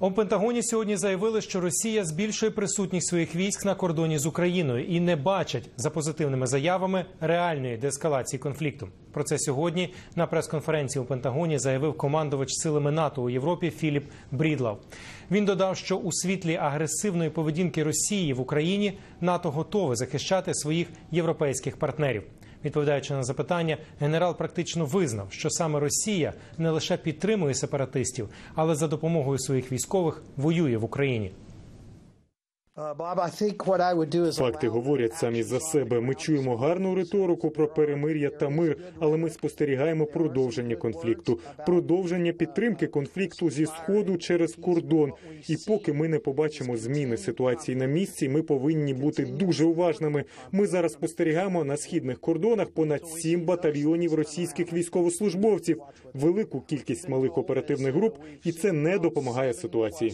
У Пентагоні сьогодні заявили, що Росія збільшує присутність своїх військ на кордоні з Україною і не бачать за позитивними заявами реальної деескалації конфлікту. Про це сьогодні на прес-конференції у Пентагоні заявив командувач силами НАТО у Європі Філіп Брідлав. Він додав, що у світлі агресивної поведінки Росії в Україні НАТО готове захищати своїх європейських партнерів. Відповідаючи на запитання, генерал практично визнав, що саме Росія не лише підтримує сепаратистів, але за допомогою своїх військових воює в Україні. Факти говорять самі за себе. Ми чуємо гарну риторику про перемир'я та мир, але ми спостерігаємо продовження конфлікту, продовження підтримки конфлікту зі сходу через кордон. І поки ми не побачимо зміни ситуації на місці, ми повинні бути дуже уважними. Ми зараз спостерігаємо на східних кордонах понад сім батальйонів російських військовослужбовців, велику кількість малих оперативних груп, і це не допомагає ситуації.